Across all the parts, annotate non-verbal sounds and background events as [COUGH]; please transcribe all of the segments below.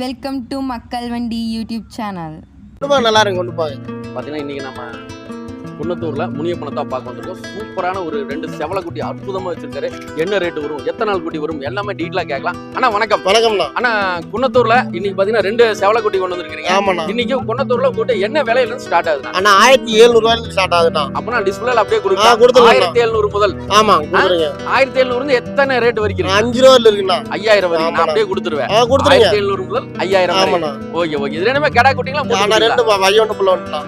Welcome to மக்கள் வண்டி YouTube channel நல்லா இருக்கு கொண்டு போய். பார்த்தீங்கன்னா இன்னைக்கு நம்ம குன்னத்தூர்ல முனியப்பணத்தா பார்க்க வந்திருக்கோம். சூப்பரான ஒரு ரெண்டு செவலக்குட்டி அற்புதமா வச்சிருக்காரு. என்ன ரேட் வரும் எத்தனை நாள் குட்டி வரும் எல்லாமே டீட்டெயிலா கேட்கலாம். அண்ணா வணக்கம். வணக்கம்ண்ணா. அண்ணா குன்னத்தூர்ல இன்னைக்கு பாத்தீங்கன்னா ரெண்டு செவலக்குட்டி கொண்டு வந்திருக்கீங்க ஆமாண்ணா. இன்னைக்கு குன்னத்தூர்ல கூட்டு என்ன விலையில இருந்து ஸ்டார்ட் ஆகுதுண்ணா? அண்ணா ஆயிரத்தி எழுநூறு ரூபாயில ஸ்டார்ட் ஆகுதுண்ணா. அப்பனா டிஸ்பிளேல அப்படியே கொடுக்கலாம். ஆயிரத்தி எழுநூறு முதல். ஆமா ஆயிரத்தி எழுநூறு இருந்து எத்தனை ரேட் வரைக்கும்? அஞ்சு ரூபாயில இருக்குண்ணா. ஐயாயிரம் வரைக்கும். நான். அப்படியே கொடுத்துருவேன். ஆயிரத்தி எழுநூறு முதல் ஐயாயிரம் ஓகே ஓகே. இது ரெண்டுமே கடா குட்டிங்களா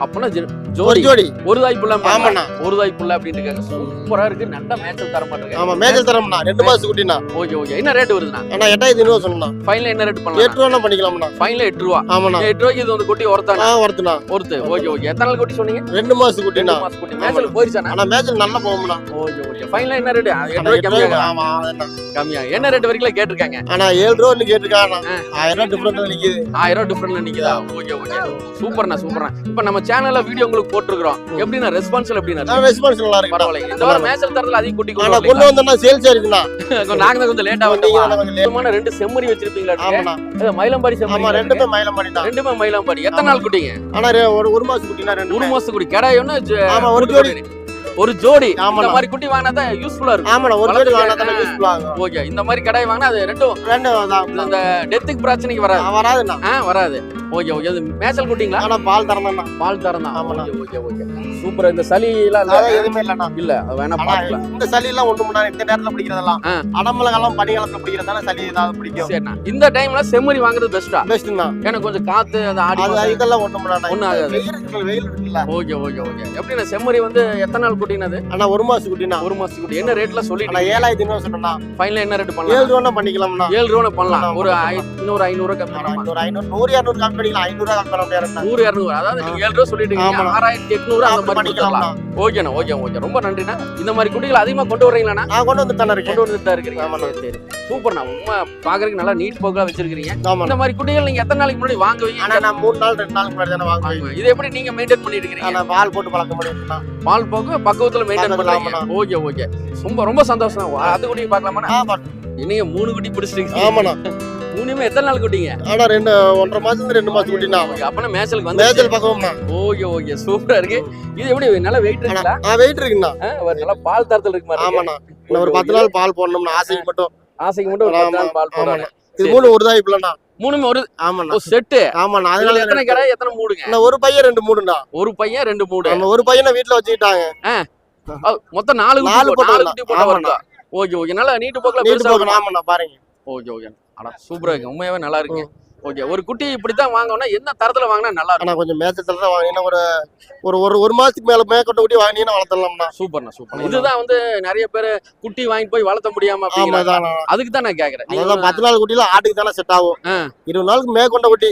அப்பனா ஜோடி. ஜோடி. ஒரு தாய் புள்ள ஆமாண்ணா. ஒரு தாய் புள்ள அப்படின்னு இருக்காங்க சூப்பரா இருக்கு. நல்ல மேட்ச் தர மாட்டேங்க. ஆமா மேஜர் தரம்ண்ணா. ரெண்டு மாசம் குட்டிண்ணா. Okay okay. என்ன ரேட் வருதுண்ணா? அண்ணா எட்டாயிரத்தி ஐநூறு சொன்னா ஃபைனல் என்ன ரேட் பண்ணலாம் எட்டு ரூபா பண்ணிக்கலாம்ண்ணா. ஃபைனல் எட்டு ரூபா. ஆமாண்ணா. எட்டு ரூபாய்க்கு இது வந்து குட்டி ஒருத்தானா வருதுண்ணா ஒருத்து. Okay okay. எத்தனை நாள் குட்டி சொன்னீங்க? ரெண்டு மாசம் குட்டிண்ணா. மாசம் குட்டி. மேட்ச்ல போயிருச்சானா ஆனா மேஜர் நல்லா போகும்ண்ணா. Okay okay. ஃபைனல் என்ன ரேட் எட்டு அண்ணா, ரூபாய்க்கு எட்டு ரூபா, கம்மியாக ஆமா. கம்மியா. என்ன ரேட் வரைக்கும் கேட்டிருக்காங்க? அண்ணா ஏழு ரூபா கேட்டிருக்காண்ணா ஆயிரம் ரூபா டிஃபரெண்ட் நிக்குது. ஆயிரம் ரூபாய் டிஃபரெண்ட்ல நிக்குதா? Okay okay. சூப்பர்ண்ணா சூப்பர்ண்ணா. இப்போ நம்ம சேனல்ல வீடியோ உங்களுக்கு போட்டிருக்கிறோம். எப்படின்னா ரெஸ்பான்ஸ்ல எப்படின்னா ரெஸ்பான்ஸ் நல்லா இருக்கு பரவாயில்ல இந்த வாரம் மேட்ச்ல தரதுல அதிகம் குட்டி ஆனா கொண்டு கொண்டு வந்தோம்னா சேல்ஸ் இருக்குண்ணா [LAUGHS] நாங்க தான் கொஞ்சம் லேட்டா வந்தோம்? ரெண்டு செம்மறி வச்சிருப்பீங்களா இது மயிலம்பாடி ஆமா செம்மறி ரெண்டுமே மயிலம் பண்ணிட்டான் ரெண்டுமே மயிலம்பாடி. எத்தனை நாள் குட்டிங்க? ஆனா ஒரு ஒரு மாசம் குட்டினா ரெண்டு ஒரு மாசம் குடி கிடாய் ஒண்ணு ஜ- ஆமா, ஒரு குட்டி ஜோடி. ஒரு ஜோடி இந்த மாதிரி குட்டி வாங்கினா தான் யூஸ்ஃபுல்லா இருக்கும். ஆமாண்ணா ஒரு ஜோடி வாங்கினா தானே கேட்டா- யூஸ்ஃபுல் ஆகும் ஓகே இந்த மாதிரி கடாய் வாங்கினா அது ரெண்டும் ரெண்டு தான். இந்த டெத்துக்கு பிரச்சனைக்கு வராது. வராதுண்ணா. ஆ வராது. Okay okay. அது மேய்ச்சல் குட்டிங்களா? ஆனா பால் தரணும்ண்ணா பால் தரம் தான் ஆமாண்ணா. ஓகே ஓகே சூப்பர் இந்த சளி எல்லாம் எதுவுமே இல்லண்ணா. இல்ல வேணா ஆனா பாத்துக்கலாம் இந்த சளி எல்லாம் ஒண்ணு முன்னாடி இந்த நேரத்துல பிடிக்கிறதெல்லாம் ஆ. அடம்பலகெல்லாம் பனிகாலத்துல பிடிக்கிறதால சளி ஏதாவது பிடிக்கும். சரிண்ணா. இந்த டைம்ல செம்மறி வாங்குறது பெஸ்டா பெஸ்ட்ண்ணா எனக்கு கொஞ்சம் காத்து அந்த ஆடி. இதெல்லாம் ஒண்ணு முன்னாடி ஒண்ணும் ஆகாது. வெயில் இருக்குல்ல ஓகே ஓகே ஓகே. எப்படின்னா செம்மறி வந்து எத்தனை நாள் குட்டினது? ஆனா ஒரு மாசம் குட்டினா? ஒரு மாசத்துக்கு குட்டி. என்ன ரேட்ல ஆனா சொல்லிட்டு ஏழாயிரத்தி ஐநூறு சொன்னா ஃபைனல் என்ன ரேட் பண்ணலாம்? ஏழு ரூபா பண்ணிக்கலாம்ண்ணா ஏழு ரூபா பண்ணலாம். ஒரு இன்னொரு ஐநூறு கம்மி பண்ணலாம் ஒரு ஐநூறு நூறு இரநூறு கம்மி பண்ணிக்கலாம். ஐநூறு கம்மி பண்ண முடியாதுண்ணா நூறு இரநூறு. அதாவது நீங்க ஏழு ரூபா சொல்லிட்டு. ஆறாயிரத்தி எட்நூறு அந்த மாதிரி பண்ணிக்கலாம் ஓகேண்ணா ஓகே ஓகே ரொம்ப நன்றிண்ணா. இந்த மாதிரி குட்டிகள் அதிகமா கொண்டு வர்றீங்களாண்ணா? நான் கொண்டு வந்து தானே கொண்டு வந்துட்டு தான் இருக்கிறீங்க சரி. சூப்பர்ண்ணா உண்மை பாக்குறதுக்கு நல்லா நீட் போக்கா வச்சிருக்கீங்க இந்த மாதிரி குட்டிகள் நீங்க எத்தனை நாளைக்கு முன்னாடி வாங்குவீங்க ஆனா நான் மூணு நாள் ரெண்டு நாளுக்கு முன்னாடி தானே வாங்குவேன். இது எப்படி நீங்க மெயின்டைன் பண்ணிட்டு இருக்கீங்க பால் போட்டு பழக்க முடியும்ண்ணா பால் போக்கு பக்குவத்துல மெயின்டைன் பண்றீங்க. Okay okay. ரொம்ப ரொம்ப சந்தோஷம் அது குட்டி பார்க்கலாமா. நீங்க மூணு குட்டி பிடிச்சிருக்கீங்க. ஆமாண்ணா. மூணுமே எத்தனை நாள் குட்டிங்க? ஆனா ரெண்டு ஒன்றரை மாசத்துல ரெண்டு மாசம் குட்டினா ஓகே, அப்பனா மேய்ச்சலுக்கு வந்து மேய்ச்சல் பக்கம்ண்ணா ஓகே ஓகே. சூப்பரா இருக்கு. இது எப்படி நல்லா வெயிட் இருக்குங்களா? வெயிட் இருக்குண்ணா. நல்லா பால் தரத்துல இருக்கு. ஆமாண்ணா. ஒரு பத்து நாள் பால் போடணும்னா ஆசைக்கு மட்டும் ஆசைக்கு மட்டும் ஒரு பத்து நாள் பால் போடுறாங்க. இது. மூணு ஒரு தான் இப்பலண்ணா மூணுமே ஒரு ஆமாண்ணா. ஒரு செட்டு ஆமாண்ணா அதனால எத்தனை கடை எத்தனை மூடுங்க? ஒரு பையன் ரெண்டு மூடுண்ணா. ஒரு பையன் ரெண்டு மூடு. நம்ம ஒரு பையனை வீட்டுல வச்சுக்கிட்டாங்க. மொத்தம் நாலு நாலு நாலு. குட்டி போட்டா ஓகே ஓகே. நல்லா நீட்டு போக்கல நீட்டு போகணும் ஆமாண்ணா பாருங்க. Okay okay. அட சூப்பரா இருக்கு. உண்மையாவே நல்லா இருக்கு ஓகே ஒரு குட்டி இப்படித்தான் வாங்கணும்னா என்ன தரத்துல வாங்கினா நல்லா இருக்கும்? கொஞ்சம் மேய்ச்சல் தான் வாங்கினா ஒரு ஒரு ஒரு ஒரு மாசத்துக்கு மேல மேற்கொண்டு குட்டி வாங்கினீங்கன்னா வளர்த்தலாம்ண்ணா சூப்பர்ண்ணா சூப்பர். இதுதான் வந்து நிறைய பேர் குட்டி வாங்கிட்டு போய் வளர்த்த முடியாம. தான் அதுக்கு தான் நான் கேக்குறேன். பத்து நாள் குட்டில ஆட்டுக்கு தானே செட் ஆகும். இருபது நாளுக்கு மேற்கொண்ட குட்டி.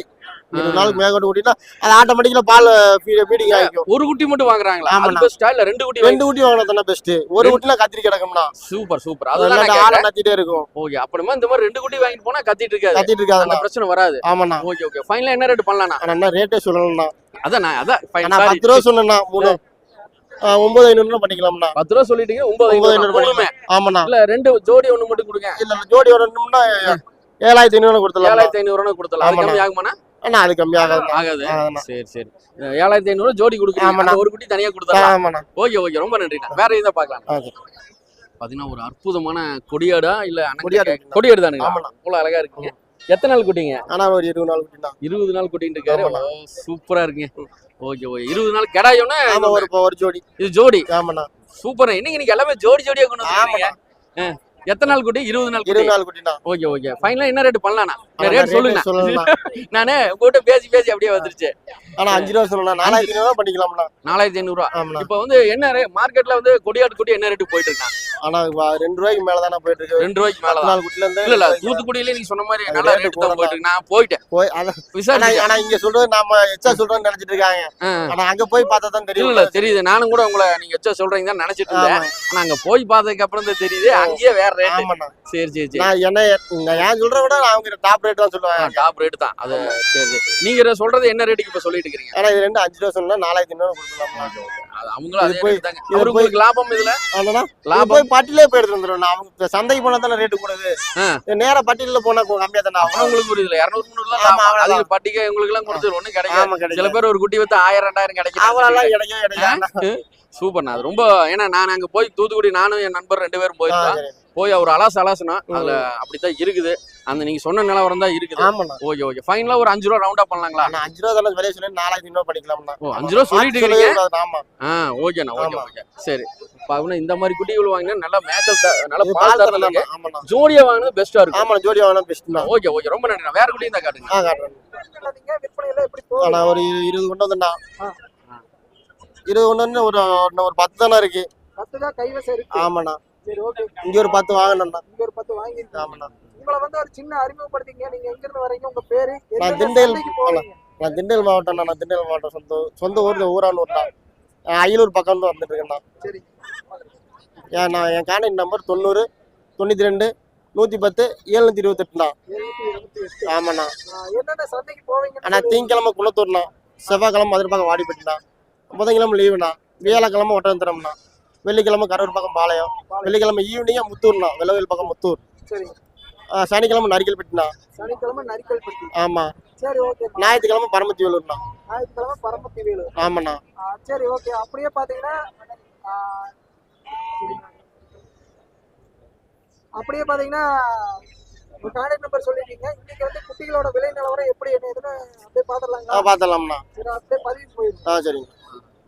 இருபது. நாளுக்கு மேற்கொண்ட குட்டினா அது ஆட்டோமேட்டிக்கலா பால் ஃபீடிங் ஆகிக்கும் ஒரு குட்டி மட்டும் வாங்குறாங்களா. பெஸ்டா இல்ல ரெண்டு குட்டி ரெண்டு குட்டி வாங்கினா தானே பெஸ்ட் ஒரு குட்டினா கத்திரி கிடக்கும்னா சூப்பர் சூப்பர். அதெல்லாம் ஆளை நத்திட்டே இருக்கும். ஓகே அப்படிமா இந்த மாதிரி ரெண்டு குட்டி வாங்கிட்டு போனா கத்திட்டு இருக்காது. கத்திட்டு அந்த இருக்காதுண்ணா பிரச்சனை வராது. ஆமாண்ணா. Okay okay. ஃபைனலா என்ன ரேட் பண்ணலாம்ண்ணா? ஆனா என்ன ரேட்டே சொல்லணும்ண்ணா. அதான் அதான். நான். பத்து ரூபா சொன்னேண்ணா மூணு. ஒன்பது ஐநூறு பண்ணிக்கலாம்ண்ணா. பத்து ரூபா சொல்லிட்டீங்க ஒன்பது ஒன்பது ஐநூறு ஆமாண்ணா. இல்ல ரெண்டு ஜோடி ஒண்ணு மட்டும் கொடுங்க. இல்ல ஜோடி ஏழாயிரத்தி ஐநூறு கொடுத்துலாம் ஏழாயிரத்தி ஐநூறு ரூபா கொடுத்தலாம் ஆமாண்ணா. ஆகுமாண்ணா? அண்ணா அது கம்மி ஆகாது. சரி சரி. ஏழாயிரத்தி ஐநூறு ஜோடி. அந்த ஒரு குட்டி தனியா கொடுத்தலாம் ஆமாண்ணா. Okay okay. ரொம்ப நன்றிண்ணா. வேற இதை பார்க்கலாம். பாத்தீங்கன்னா ஒரு அற்புதமான கொடியாடா இல்ல கொடியாடு ஆமாண்ணா. அவ்வளவு அழகா இருக்குங்க. எத்தனை நாள் குட்டிங்க? ஆனா ஒரு இருபது நாள் குட்டிண்ணா. இருபது நாள் குட்டின்னு இருக்காரு. சூப்பரா இருக்குங்க. Okay okay. இருபது நாள் கெடாயோன்னா ஒரு ஒரு ஜோடி. இது ஜோடி. ஆமாண்ணா. சூப்பர் இன்னைக்கு நீங்க எல்லாமே ஜோடி ஜோடியா கொண்டு எத்தனை நாள் குட்டி? இருபது நாள் குட்டி. இருபது நாள் குட்டிண்ணா. Okay okay. ஃபைனலா என்ன ரேட் பண்ணலாம்ண்ணா ஆனா ரேட் சொல்லுங்க நானே உங்ககிட்ட பேசி பேசி அப்படியே வந்துருச்சு. ஆனா அஞ்சு ரூபா சொல்லணும் நாலாயிரத்தி ஐநூறு ரூபா பண்ணிக்கலாம்ண்ணா. நாலாயிரத்தி ஐநூறு ரூபா. இப்போ வந்து என்ன ரே மார்க்கெட்ல வந்து கொடியாட்டு குட்டி என்ன ரேட்டு போயிட்டு இருக்காங்க ஆனா ரெண்டு ரூபாய்க்கு மேல தானே போயிட்டு இருக்கு ரெண்டு ரூபாய்க்கு மேல நாள் குட்டில இருந்து இல்ல தூத்துக்குடியில நீங்க சொன்ன மாதிரி நல்ல ரேட் தான். போயிட்டு இருக்கு நான் போயிட்டேன். போய் அத- ஆனா இங்க சொல்றது நாம எச்சா சொல்றோம்னு நினைச்சிட்டு இருக்காங்க. ஆனா அங்க போய் பார்த்தா தான் தெரியும். இல்ல தெரியுது. நானும் கூட உங்களை நீங்க வச்சா சொல்றீங்க தான் நினைச்சிட்டு இருந்தேன். ஆனா அங்க போய் பார்த்ததுக்கு அப்புறம் தான் தெரியுது. அங்கேயே வேற ரேட் சரி சரி சரி. நான் என்ன நான் ஏன் சொல்றத விட நான் அவங்க டாப் ரேட் தான் சொல்லுவேன் டாப் ரேட் தான். அது சரி. நீங்க சொல்றது என்ன ரேட்டுக்கு இப்ப சொல்லிட்டு இருக்கீங்க? ஆனா இது ரெண்டு அஞ்சு ரூபா சொன்னா நாலாயிரத்தி ஐநூறு அது அவங்களும் அதே தாங்க. உங்களுக்கு லாபம் இதுல? லாபம்? பட்டியலே போய் எடுத்து வந்துடும் இப்ப சந்தைக்கு போனா தானே ரேட்டு கூடாது. நேரா பட்டியல போனா கம்மியா தானே ஆகும். உங்களுக்கு புரியுதுல இருநூறு அவ்வளவுதான். அதுக்கு பட்டிகை உங்களுக்கு எல்லாம் கொடுத்து ஒண்ணும் கிடைக்காது ஆமா சில கிடைக்கும் பேர் ஒரு குட்டி வித்து ஆயிரம் ரெண்டாயிரம் கிடைக்கும் அவ்வளோலாம் கிடைக்கும் கிடைக்கும் சூப்பர்ண்ணா அது ரொம்ப ஏன்னா நான் அங்க போய் தூத்துக்குடி நானும் என் நண்பர் ரெண்டு பேரும் போயிருந்தோம். போய் அவர் அலாசு அலாசுனா அதுல அப்படித்தான் இருக்குது. அந்த நீங்க சொன்ன நிலவரம் தான் இருக்குது. ஆமாண்ணா. ஓகே ஓகே ஃபைனலா ஒரு அஞ்சு ரூபா ரவுண்டா பண்ணலாங்களா? நான் அஞ்சு ரூபா தானே வெளியே சொல்லி நாலாயிரத்தி ஐநூறு பண்ணிக்கலாம்ண்ணா. ஓ அஞ்சு ரூபா சொல்லிட்டு இருக்கீங்க? ஆமா. ஆ ஓகேண்ணா ஓகே ஆமா. ஓகே சரி. பாக்கணும் இந்த மாதிரி குட்டிகள் வாங்கினா நல்லா த- நல்லா பால் பால் தரல தரலாம் ஆமாண்ணா. ஜோடியா வாங்கினது பெஸ்டா இருக்கும். ஆமா ஜோடி வாங்கினா பெஸ்ட்ண்ணா ஓகே ஓகே ரொம்ப நன்றி வேற குட்டியும் தான் காட்டுங்க. ஆ காட்டுறேன். நான் ஒரு இரு- இருபது கொண்டு வந்தேண்ணா. ஆ. இருபது கொண்டு வந்து ஒரு ஒரு பத்து தானே இருக்கு. பத்து தான் கைவசம் இருக்கு. ஆமாண்ணா. சரி ஓகே இங்க ஒரு பத்து வாங்கினேண்ணா இங்க ஒரு பத்து வாங்கிருக்கீங்க ஆமாண்ணா. உங்களை வந்து ஒரு சின்ன அறிமுகப்படுத்திங்க. நீங்க எங்க இருந்து வரீங்க உங்க பேரு? நான் போவீங்க நான் திண்டுக்கல் மாவட்டம் நான் திண்டுக்கல் மாவட்டம் சொந்த சொந்த ஊர் ஊரானூர்ண்ணா. நான் அயலூர் பக்கம் வந்து வந்துட்டு இருக்கேண்ணா சரி. ஏன் நான் என் கான்டாக்ட் நம்பர் தொண்ணூறு தொண்ணூற்றி ரெண்டு நூற்றி பத்து ஏழ்நூற்றி இருபத்தெட்டுண்ணா. ஆமாண்ணா. அண்ணா திங்கக்கிழமை குளத்தூர்ண்ணா. செவ்வாய்க்கிழமை மதுரை பக்கம் வாடிப்பட்டிண்ணா. புதன்கிழமை லீவுண்ணா வியாழக்கிழமை ஒட்டந்தரம்ண்ணா வெள்ளிக்கிழமை கரூர் பக்கம் பாளையம். வெள்ளிக்கிழமை ஈவினிங்காக முத்தூர்ண்ணா வெள்ளவேல் பக்கம் முத்தூர். சனிக்கிழமை நரிக்கல்பட்டிண்ணா சனிக்கிழமை நரிக்கல்பட்டி ஆமாம் சரி ஓகே ஞாயிற்றுக்கிழமை பரமத்தி வேலூர்ண்ணா ஞாயிற்றுக்கிழமை பரமத்தி வேலு ஆமாண்ணா சரி ஓகே அப்படியே பாத்தீங்கன்னா அப்படியே பாத்தீங்கன்னா கான்டாக்ட் நம்பர் சொல்லிட்டீங்க. இன்னைக்கு வந்து குட்டிகளோட விலை நிலவரம் எப்படி என்ன ஏதுன்னு அப்படியே ஆ பாத்துடலாங்களா பார்த்துடலாம்ண்ணா சரி அப்படியே பதிவு போயிடும் ஆ சரிங்க.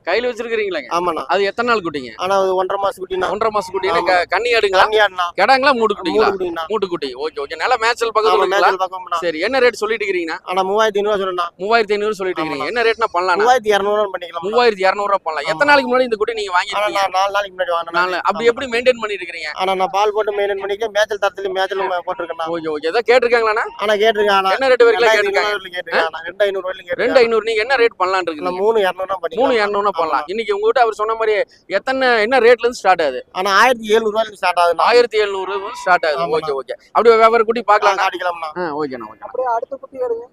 கையில வச்சிருக்கீங்களாங்க ஆமாண்ணா. அது எத்தனை நாள் குட்டிங்க? ஆனால் அது ஒன்றரை மாதம் குட்டிண்ணா. ஒன்றரை மாசம் குட்டினா ஆமா. க- கன்னி ஆடுங்களா? கன்னியாடுண்ணா கிடாங்களா? மூட்டு குட்டிங்களா? மூட்டு குட்டி. Okay okay. நல்ல மேட்சல் பக்கத்துல மேச்சல் சரி என்ன ரேட் சொல்லிட்டு இருக்கீங்கன்னா ஆனால் மூவாயிரத்தி ஐநூறுவா சொல்லணும்ண்ணா மூவாயிரத்தி ஐநூறு சொல்லிட்டு இருக்கீங்க என்ன ரேட்னா பண்ணலாம் மூவாயிரத்தி இரநூறுவா பண்ணிக்கலாம் மூவாயிரத்தி இரநூறுவா பண்ணலாம். எத்தனை நாளைக்கு முன்னாடி இந்த குட்டி நீங்க ஆனா வாங்கிருக்கீங்க நாலு நாளைக்கு முன்னாடி வாங்கினேன் நாலு அப்படி எப்படி மெயின்டைன் பண்ணிட்டு இருக்கீங்க ஆனா நான் பால் போட்டு மெயின்டைன் பண்ணிக்க மேய்ச்சல் தரத்துல மேய்ச்சலும் போட்டிருக்கேன் ஓகே ஓகே. ஏதோ கேட்டிருக்காங்களாண்ணா? ஆனா கேட்டிருக்கேன் ஆனா. என்ன ரேட் வரைக்கும் கேட்டிருக்காங்க? ஐநூறு ஆனா. ரெண்டு ஐநூறு ரெண்டு ஐநூறு. நீங்க என்ன ரேட் பண்ணலாம்னு நான் இருக்கீங்க மூணு இரநூறுவா பண்ணி மூணு இரநூறுனா பண்ணலாம் இன்னைக்கு உங்ககிட்ட அவர் சொன்ன மாதிரி எத்தனை என்ன ரேட்ல இருந்து ஸ்டார்ட் ஆகுது? ஆனா ஆயிரத்தி எழுநூறு ரூபாய்க்கு ஸ்டார்ட் ஆகுது ஆயிரத்தி எழுநூறு ஸ்டார்ட் ஆகுது. Okay okay. அப்படி வேற குட்டி பார்க்கலாம் அடிக்கலாம்ண்ணா ஆ ஓகேண்ணா ஓகே அப்படியே அடுத்த குட்டி அப்படியே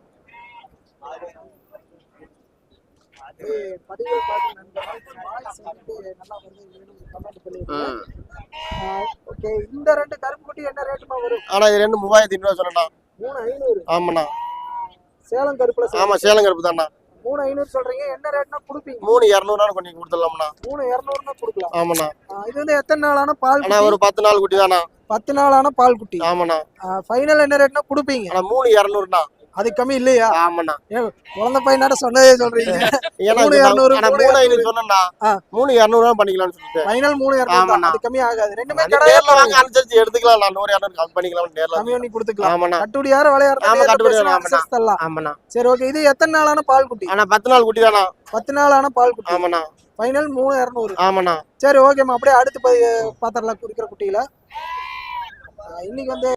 ஓகே. இந்த ரெண்டு கருப்பு குட்டி என்ன ரேட்டுமா வரும்? ஆனா இது ரெண்டு மூவாயிரத்தி சொல்லணும் மூணு ஐநூறு. ஆமாண்ணா. சேலம் கருப்புல. ஆமா சேலம் கருப்பு தான்ண்ணா மூணு ஐநூறு சொல்றீங்க. என்ன ரேட்னா கொடுப்பீங்க? மூணு இரநூறுவா கொஞ்சம் கொடுத்துடலாம்ண்ணா. மூணு இரநூறுனா கொடுக்கலாம். ஆமாண்ணா. இது வந்து எத்தனை நாளான பால் ஒரு பத்து நாள் குட்டி தானா பத்து நாளான பால் குட்டி. ஆமாண்ணா. ஃபைனல் என்ன ரேட்னா கொடுப்பீங்க? மூணு இரநூறுண்ணா. அது கம்மி இல்லையா? ஆமாண்ணா. குழந்தை பையனாட சொன்னதே சொல்றீங்க. மூணு இரநூறு, மூணு ஐநூறு சொன்னா. மூணு இரநூறுவா பண்ணிக்கலாம்னு சொல்லிட்டு. ஃபைனல் மூணு இரநூறு. அது கம்மி ஆகாது. ரெண்டுமே நீ நேர்ல வாங்க அனுசரிச்சு எடுத்துக்கலாம். நான் நூறு இரநூறு கம்மி பண்ணிக்கலாம் நேர்ல கம்மி பண்ணி கொடுத்துக்கலாம். ஆமாண்ணா. கட்டுடி யாரும் ஆமா, விளையாடுறது கட்டுப்படி ஆமாண்ணா. சரி ஓகே இது எத்தனை நாளான பால் குட்டி ஆனா பத்து நாள் குட்டி தானா? பத்து நாளான பால் குட்டி ஆமாண்ணா. ஃபைனல் மூணு இரநூறு. ஆமாண்ணா. சரி ஓகேம்மா அப்படியே அடுத்து பாத்திரலாம் குறிக்கிற குட்டியில. இன்னைக்கு வந்து